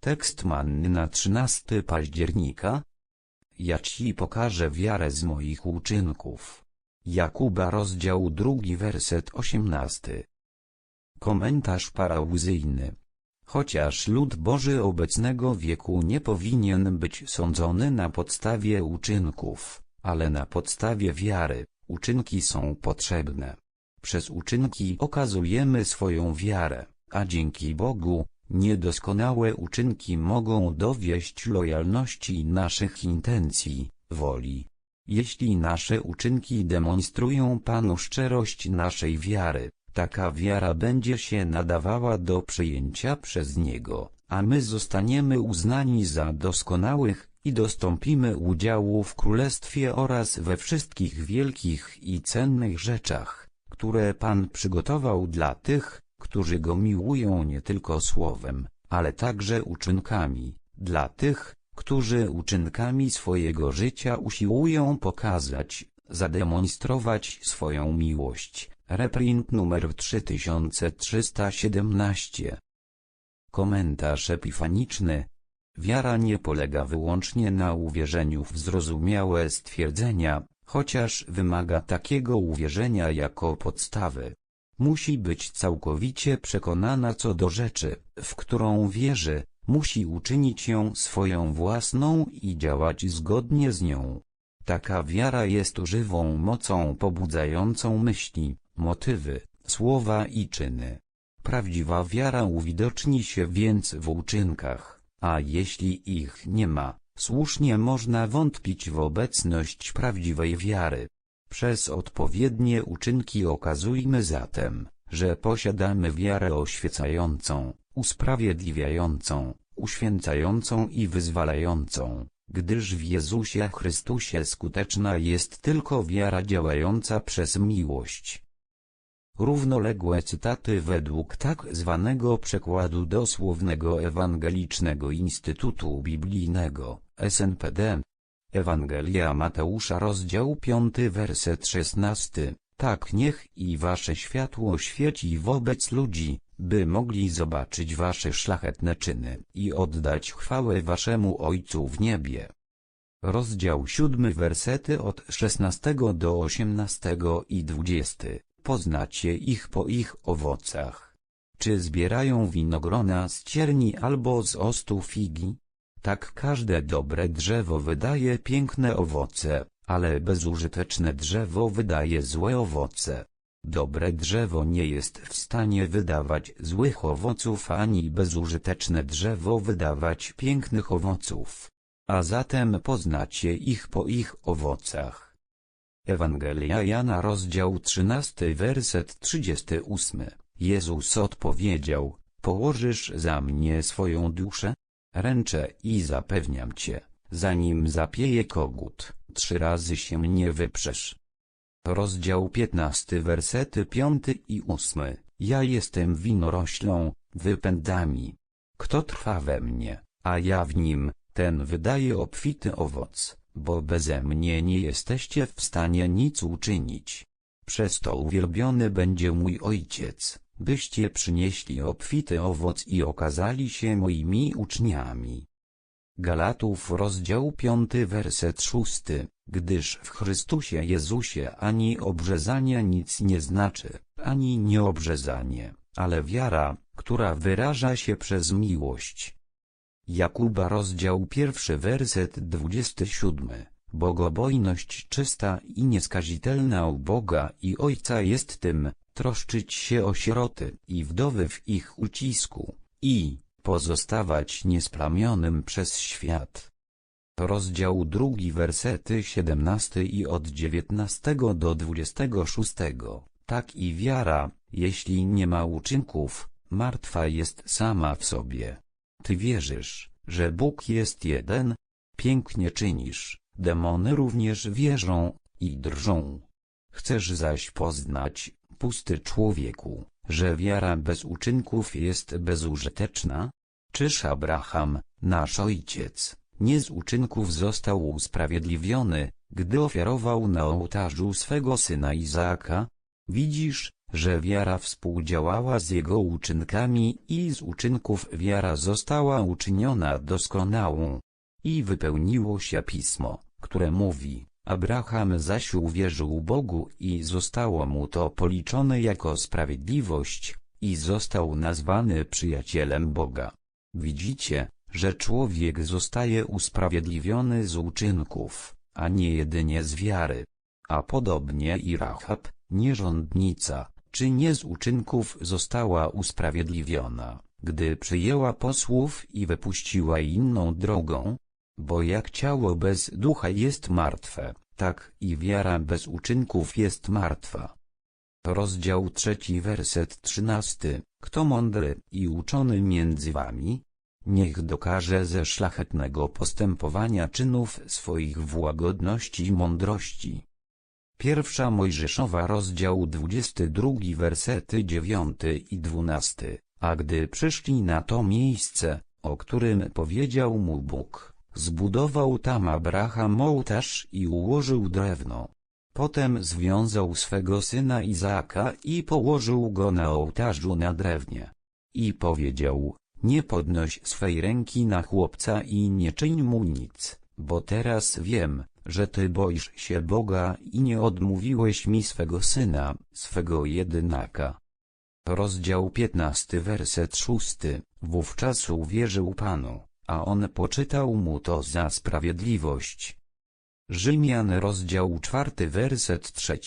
Tekst manny na 13 października. Ja ci pokażę wiarę z moich uczynków. Jakuba rozdział drugi werset 18. Komentarz parauzyjny. Chociaż lud Boży obecnego wieku nie powinien być sądzony na podstawie uczynków, ale na podstawie wiary, uczynki są potrzebne. Przez uczynki okazujemy swoją wiarę, a dzięki Bogu, niedoskonałe uczynki mogą dowieść lojalności naszych intencji, woli. Jeśli nasze uczynki demonstrują Panu szczerość naszej wiary, taka wiara będzie się nadawała do przyjęcia przez Niego, a my zostaniemy uznani za doskonałych i dostąpimy udziału w Królestwie oraz we wszystkich wielkich i cennych rzeczach, które Pan przygotował dla tych, którzy Go miłują nie tylko słowem, ale także uczynkami, dla tych, którzy uczynkami swojego życia usiłują pokazać, zademonstrować swoją miłość. Reprint numer 3317 Komentarz epifaniczny Wiara nie polega wyłącznie na uwierzeniu w zrozumiałe stwierdzenia, chociaż wymaga takiego uwierzenia jako podstawy. Musi być całkowicie przekonana co do rzeczy, w którą wierzy, musi uczynić ją swoją własną i działać zgodnie z nią. Taka wiara jest żywą mocą pobudzającą myśli, motywy, słowa i czyny. Prawdziwa wiara uwidoczni się więc w uczynkach, a jeśli ich nie ma, słusznie można wątpić w obecność prawdziwej wiary. Przez odpowiednie uczynki okazujmy zatem, że posiadamy wiarę oświecającą, usprawiedliwiającą, uświęcającą i wyzwalającą, gdyż w Jezusie Chrystusie skuteczna jest tylko wiara działająca przez miłość. Równoległe cytaty według tak zwanego przekładu dosłownego Ewangelicznego Instytutu Biblijnego, SNPD. Ewangelia Mateusza rozdział 5 werset 16 Tak niech i wasze światło świeci wobec ludzi, by mogli zobaczyć wasze szlachetne czyny i oddać chwałę waszemu Ojcu w niebie. Rozdział 7 wersety od 16 do 18 i 20 Poznacie ich po ich owocach. Czy zbierają winogrona z cierni albo z ostu figi? Tak każde dobre drzewo wydaje piękne owoce, ale bezużyteczne drzewo wydaje złe owoce. Dobre drzewo nie jest w stanie wydawać złych owoców ani bezużyteczne drzewo wydawać pięknych owoców. A zatem poznacie ich po ich owocach. Ewangelia Jana rozdział 13 werset 38 Jezus odpowiedział, położysz za mnie swoją duszę? Ręczę i zapewniam cię, zanim zapieje kogut, trzy razy się nie wyprzesz. Rozdział 15 wersety 5 i 8 Ja jestem winoroślą, wypędami. Kto trwa we mnie, a ja w nim, ten wydaje obfity owoc, bo beze mnie nie jesteście w stanie nic uczynić. Przez to uwielbiony będzie mój Ojciec, byście przynieśli obfity owoc i okazali się moimi uczniami. Galatów rozdział 5 werset 6 Gdyż w Chrystusie Jezusie ani obrzezanie nic nie znaczy, ani nieobrzezanie, ale wiara, która wyraża się przez miłość. Jakuba rozdział 1 werset 27 Bogobojność czysta i nieskazitelna u Boga i Ojca jest tym, troszczyć się o sieroty i wdowy w ich ucisku, i pozostawać niesplamionym przez świat. Rozdział drugi wersety 17 i od 19 do 26. Tak i wiara, jeśli nie ma uczynków, martwa jest sama w sobie. Ty wierzysz, że Bóg jest jeden? Pięknie czynisz, demony również wierzą i drżą. Chcesz zaś poznać, pusty człowieku, że wiara bez uczynków jest bezużyteczna? Czyż Abraham, nasz ojciec, nie z uczynków został usprawiedliwiony, gdy ofiarował na ołtarzu swego syna Izaaka? Widzisz, że wiara współdziałała z jego uczynkami i z uczynków wiara została uczyniona doskonałą. I wypełniło się pismo, które mówi, Abraham zaś uwierzył Bogu i zostało mu to policzone jako sprawiedliwość, i został nazwany przyjacielem Boga. Widzicie, że człowiek zostaje usprawiedliwiony z uczynków, a nie jedynie z wiary. A podobnie i Rahab, nierządnica, czy nie z uczynków została usprawiedliwiona, gdy przyjęła posłów i wypuściła inną drogą? Bo jak ciało bez ducha jest martwe, tak i wiara bez uczynków jest martwa. Rozdział trzeci werset trzynasty. Kto mądry i uczony między wami? Niech dokaże ze szlachetnego postępowania czynów swoich w łagodności i mądrości. Pierwsza Mojżeszowa rozdział 22 wersety 9 i 12 A gdy przyszli na to miejsce, o którym powiedział mu Bóg, zbudował tam Abraham ołtarz i ułożył drewno. Potem związał swego syna Izaaka i położył go na ołtarzu na drewnie. I powiedział, nie podnoś swej ręki na chłopca i nie czyń mu nic, bo teraz wiem, że Ty boisz się Boga i nie odmówiłeś mi swego syna, swego jedynaka. Rozdział 15 werset 6 Wówczas uwierzył Panu, a on poczytał mu to za sprawiedliwość. Rzymian rozdział 4 werset 3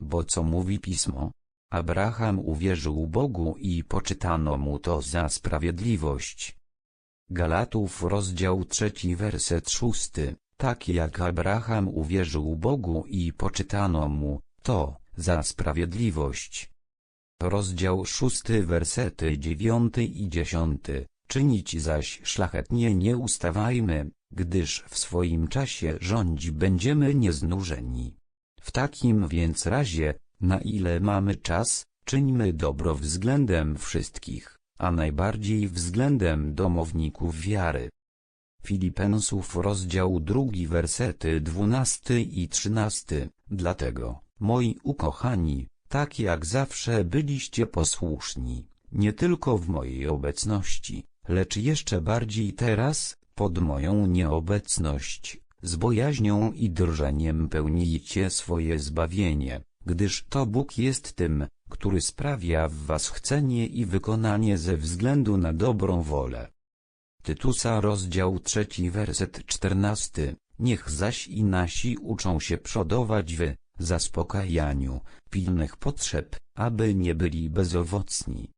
Bo co mówi Pismo? Abraham uwierzył Bogu i poczytano mu to za sprawiedliwość. Galatów rozdział 3 werset 6 tak jak Abraham uwierzył Bogu i poczytano mu, to, za sprawiedliwość. Rozdział szósty wersety dziewiąty i dziesiąty. Czynić zaś szlachetnie nie ustawajmy, gdyż w swoim czasie rządzi będziemy nieznużeni. W takim więc razie, na ile mamy czas, czyńmy dobro względem wszystkich, a najbardziej względem domowników wiary. Filipensów rozdział drugi wersety dwunasty i trzynasty. Dlatego, moi ukochani, tak jak zawsze byliście posłuszni, nie tylko w mojej obecności, lecz jeszcze bardziej teraz, pod moją nieobecność, z bojaźnią i drżeniem pełnijcie swoje zbawienie, gdyż to Bóg jest tym, który sprawia w was chcenie i wykonanie ze względu na dobrą wolę. Tytusa rozdział trzeci werset czternasty. Niech zaś i nasi uczą się przodować w zaspokajaniu pilnych potrzeb, aby nie byli bezowocni.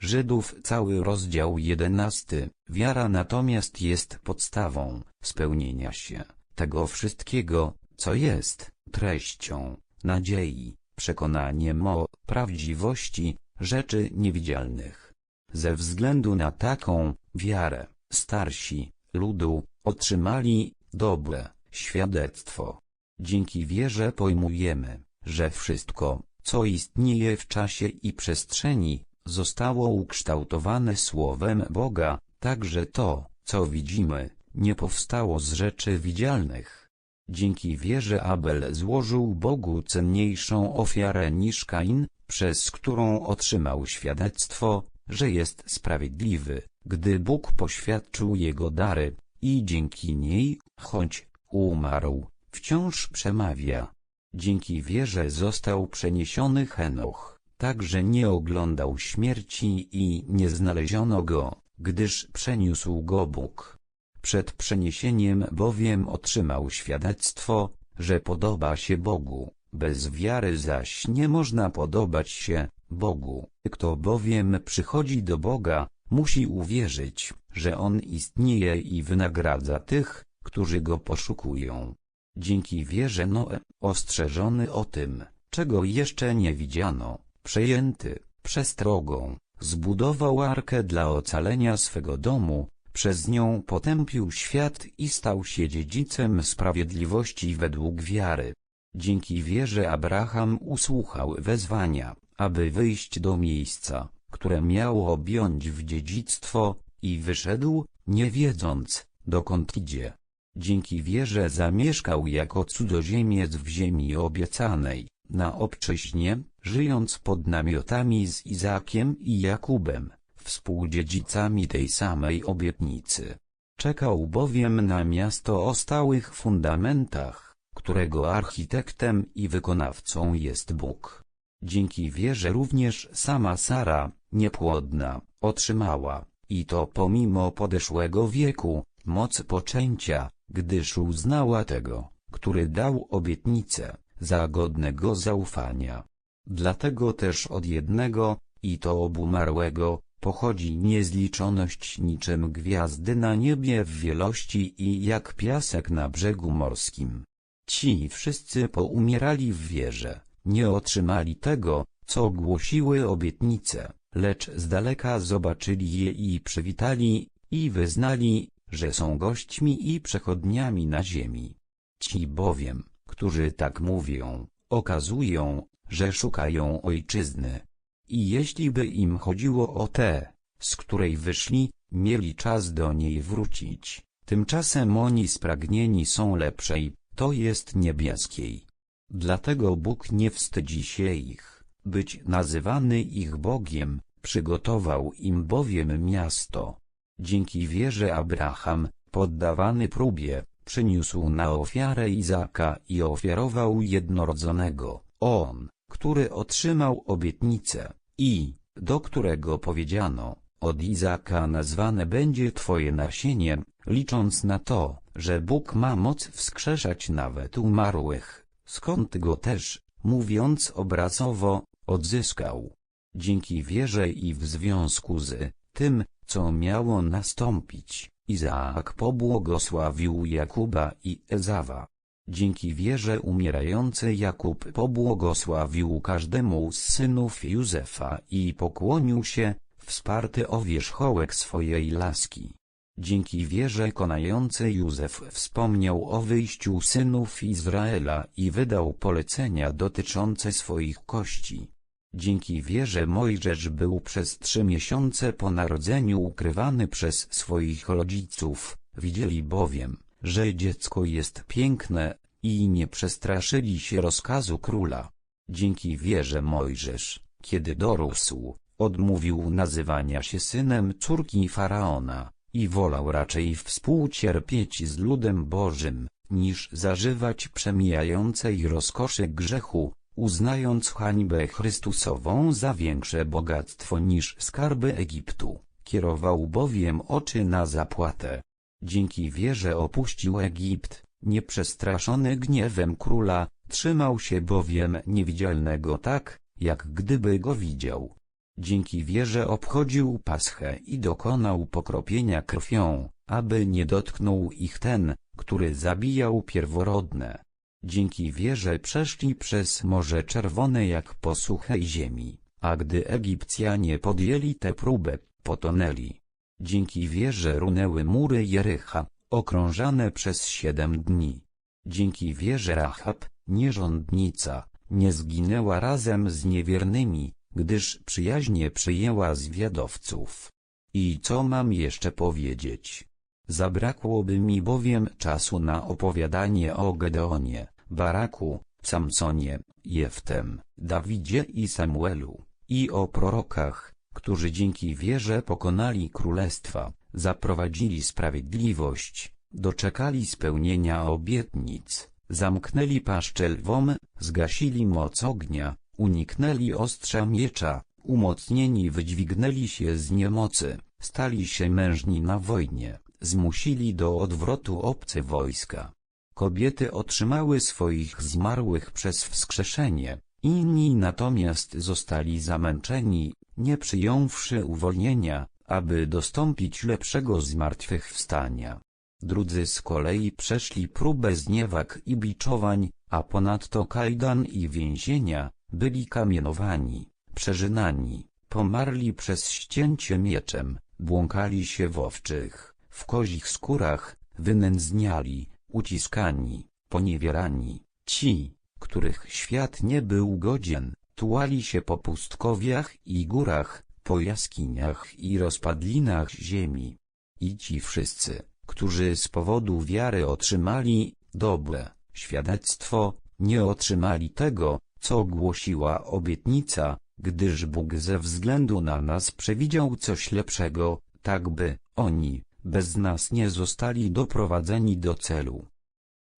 Żydów cały rozdział jedenasty. Wiara natomiast jest podstawą spełnienia się tego wszystkiego, co jest treścią nadziei, przekonaniem o prawdziwości rzeczy niewidzialnych. Ze względu na taką wiarę, starsi ludu otrzymali dobre świadectwo. Dzięki wierze pojmujemy, że wszystko, co istnieje w czasie i przestrzeni, zostało ukształtowane słowem Boga, także to, co widzimy, nie powstało z rzeczy widzialnych. Dzięki wierze Abel złożył Bogu cenniejszą ofiarę niż Kain, przez którą otrzymał świadectwo, że jest sprawiedliwy, gdy Bóg poświadczył jego dary, i dzięki niej, choć umarł, wciąż przemawia. Dzięki wierze został przeniesiony Henoch, tak że nie oglądał śmierci i nie znaleziono go, gdyż przeniósł go Bóg. Przed przeniesieniem bowiem otrzymał świadectwo, że podoba się Bogu, bez wiary zaś nie można podobać się Bogu. Kto bowiem przychodzi do Boga, musi uwierzyć, że On istnieje i wynagradza tych, którzy Go poszukują. Dzięki wierze Noe, ostrzeżony o tym, czego jeszcze nie widziano, przejęty przestrogą, zbudował arkę dla ocalenia swego domu, przez nią potępił świat i stał się dziedzicem sprawiedliwości według wiary. Dzięki wierze Abraham usłuchał wezwania, aby wyjść do miejsca, które miało objąć w dziedzictwo, i wyszedł, nie wiedząc, dokąd idzie. Dzięki wierze zamieszkał jako cudzoziemiec w ziemi obiecanej, na obczyźnie, żyjąc pod namiotami z Izakiem i Jakubem, współdziedzicami tej samej obietnicy. Czekał bowiem na miasto o stałych fundamentach, którego architektem i wykonawcą jest Bóg. Dzięki wierze również sama Sara, niepłodna, otrzymała, i to pomimo podeszłego wieku, moc poczęcia, gdyż uznała tego, który dał obietnicę, za godnego zaufania. Dlatego też od jednego, i to obumarłego, pochodzi niezliczoność niczym gwiazdy na niebie w wielości i jak piasek na brzegu morskim. Ci wszyscy poumierali w wierze, nie otrzymali tego, co głosiły obietnice, lecz z daleka zobaczyli je i przywitali, i wyznali, że są gośćmi i przechodniami na ziemi. Ci bowiem, którzy tak mówią, okazują, że szukają ojczyzny. I jeśli by im chodziło o tę, z której wyszli, mieli czas do niej wrócić. Tymczasem oni spragnieni są lepszej, to jest niebieskiej. Dlatego Bóg nie wstydzi się ich, być nazywany ich Bogiem, przygotował im bowiem miasto. Dzięki wierze Abraham, poddawany próbie, przyniósł na ofiarę Izaka i ofiarował jednorodzonego, on, który otrzymał obietnicę, i, do którego powiedziano, od Izaka nazwane będzie twoje nasienie, licząc na to, że Bóg ma moc wskrzeszać nawet umarłych, skąd go też, mówiąc obrazowo, odzyskał. Dzięki wierze i w związku z tym, co miało nastąpić, Izaak pobłogosławił Jakuba i Ezawa. Dzięki wierze umierający Jakub pobłogosławił każdemu z synów Józefa i pokłonił się, wsparty o wierzchołek swojej laski. Dzięki wierze konający Józef wspomniał o wyjściu synów Izraela i wydał polecenia dotyczące swoich kości. Dzięki wierze Mojżesz był przez trzy miesiące po narodzeniu ukrywany przez swoich rodziców, widzieli bowiem, że dziecko jest piękne, i nie przestraszyli się rozkazu króla. Dzięki wierze Mojżesz, kiedy dorósł, odmówił nazywania się synem córki Faraona, i wolał raczej współcierpieć z ludem Bożym, niż zażywać przemijającej rozkoszy grzechu, uznając hańbę Chrystusową za większe bogactwo niż skarby Egiptu, kierował bowiem oczy na zapłatę. Dzięki wierze opuścił Egipt, nieprzestraszony gniewem króla, trzymał się bowiem niewidzialnego tak, jak gdyby go widział. Dzięki wierze obchodził Paschę i dokonał pokropienia krwią, aby nie dotknął ich ten, który zabijał pierworodne. Dzięki wierze przeszli przez Morze Czerwone jak po suchej ziemi, a gdy Egipcjanie podjęli tę próbę, potonęli. Dzięki wierze runęły mury Jericha, okrążane przez siedem dni. Dzięki wierze Rahab, nierządnica, nie zginęła razem z niewiernymi, gdyż przyjaźnie przyjęła zwiadowców. I co mam jeszcze powiedzieć? Zabrakłoby mi bowiem czasu na opowiadanie o Gedeonie, Baraku, Samsonie, Jeftem, Dawidzie i Samuelu, i o prorokach, którzy dzięki wierze pokonali królestwa, zaprowadzili sprawiedliwość, doczekali spełnienia obietnic, zamknęli paszczę lwom, zgasili moc ognia, uniknęli ostrza miecza, umocnieni wydźwignęli się z niemocy, stali się mężni na wojnie, zmusili do odwrotu obce wojska. Kobiety otrzymały swoich zmarłych przez wskrzeszenie, inni natomiast zostali zamęczeni, nie przyjąwszy uwolnienia, aby dostąpić lepszego zmartwychwstania. Drudzy z kolei przeszli próbę zniewag i biczowań, a ponadto kajdan i więzienia, byli kamienowani, przeżynani, pomarli przez ścięcie mieczem, błąkali się w owczych, w kozich skórach, wynędzniali, uciskani, poniewierani, ci, których świat nie był godzien, tułali się po pustkowiach i górach, po jaskiniach i rozpadlinach ziemi. I ci wszyscy, którzy z powodu wiary otrzymali dobre świadectwo, nie otrzymali tego, co głosiła obietnica, gdyż Bóg ze względu na nas przewidział coś lepszego, tak by oni, bez nas nie zostali doprowadzeni do celu.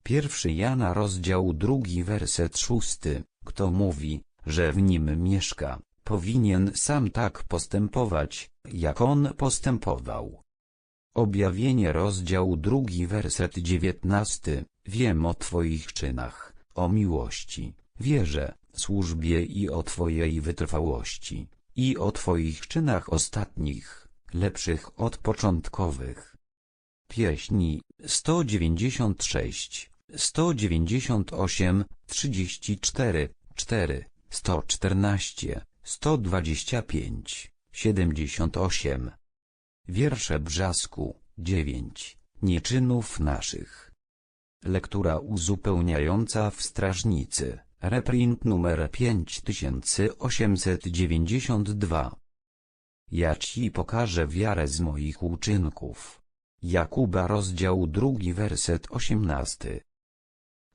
Pierwszy Jana rozdział drugi werset szósty, kto mówi, że w nim mieszka, powinien sam tak postępować, jak on postępował. Objawienie rozdział drugi werset dziewiętnasty, wiem o Twoich czynach, o miłości, wierze, służbie i o Twojej wytrwałości, i o Twoich czynach ostatnich, lepszych od początkowych. Pieśni 196, 198, 34, 4, 114, 125, 78. Wiersze Brzasku 9. Nieczynów naszych. Lektura uzupełniająca w Strażnicy. Reprint numer 5892. Ja ci pokażę wiarę z moich uczynków. Jakuba rozdział drugi werset 18.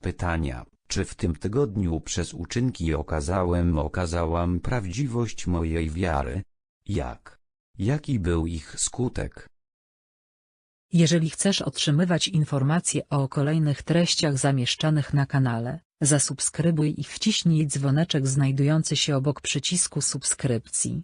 Pytania, czy w tym tygodniu przez uczynki okazałem okazałam prawdziwość mojej wiary? Jak? Jaki był ich skutek? Jeżeli chcesz otrzymywać informacje o kolejnych treściach zamieszczanych na kanale, zasubskrybuj i wciśnij dzwoneczek znajdujący się obok przycisku subskrypcji.